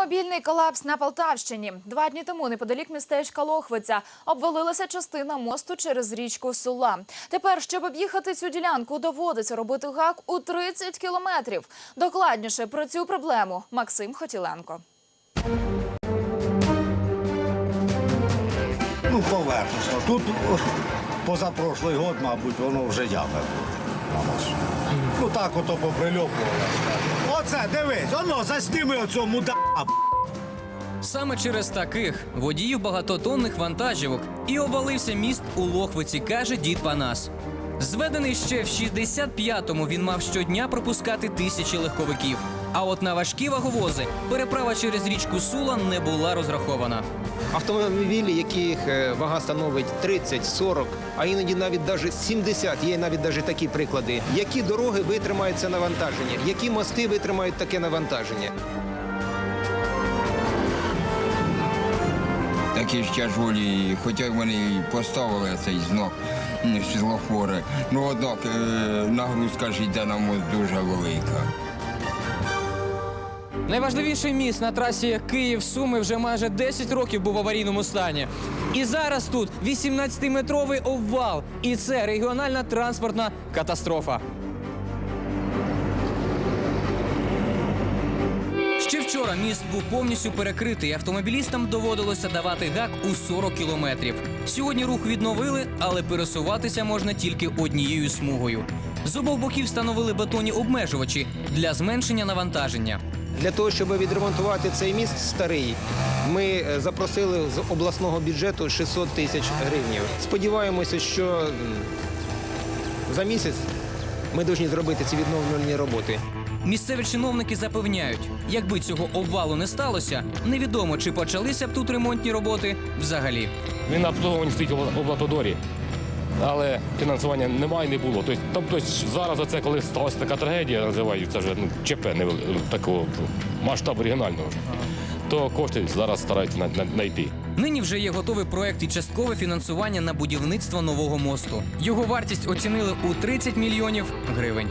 Автомобільний колапс на Полтавщині. Два дні тому неподалік містечка Лохвиця обвалилася частина мосту через річку Сула. Тепер, щоб об'їхати цю ділянку, доводиться робити гак у 30 кілометрів. Докладніше про цю проблему Максим Хотіленко. Ну, поверхностно. Тут позапрошлий год, мабуть, воно вже яме. Ну так ото поприльопувало. Оце, дивись, воно засніми оцього муда. Саме через таких водіїв багатотонних вантажівок і обвалився міст у Лохвиці, каже дід Панас. Зведений ще в 65-му він мав щодня пропускати тисячі легковиків. А от на важкі ваговози переправа через річку Сула не була розрахована. Автомобілі, яких е, вага становить 30, 40, а іноді навіть даже 70, є навіть даже такі приклади. Які дороги витримають це навантаження? Які мости витримають таке навантаження? такі ж тяжолі, хоча вони і поставили цей знак світлофори. Ну однак е, нагрузка ж йде на мост дуже велика. Найважливіший міст на трасі Київ-Суми вже майже 10 років був в аварійному стані. І зараз тут 18-метровий обвал. І це регіональна транспортна катастрофа. Ще вчора міст був повністю перекритий. Автомобілістам доводилося давати гак у 40 кілометрів. Сьогодні рух відновили, але пересуватися можна тільки однією смугою. З обох боків встановили бетонні обмежувачі для зменшення навантаження. Для того, щоб відремонтувати цей міст старий, ми е, запросили з обласного бюджету 600 тисяч гривень. Сподіваємося, що за місяць ми повинні зробити ці відновлювальні роботи. Місцеві чиновники запевняють, якби цього обвалу не сталося, невідомо чи почалися б тут ремонтні роботи взагалі. Він на обслуговуванні стоїть в облатодорі, але фінансування немає не було. Тобто, тобто зараз оце, коли сталася така трагедія, називають це вже ну, ЧП такого масштабу регіонального, то кошти зараз стараються на- на- знайти. Нині вже є готовий проект і часткове фінансування на будівництво нового мосту. Його вартість оцінили у 30 мільйонів гривень.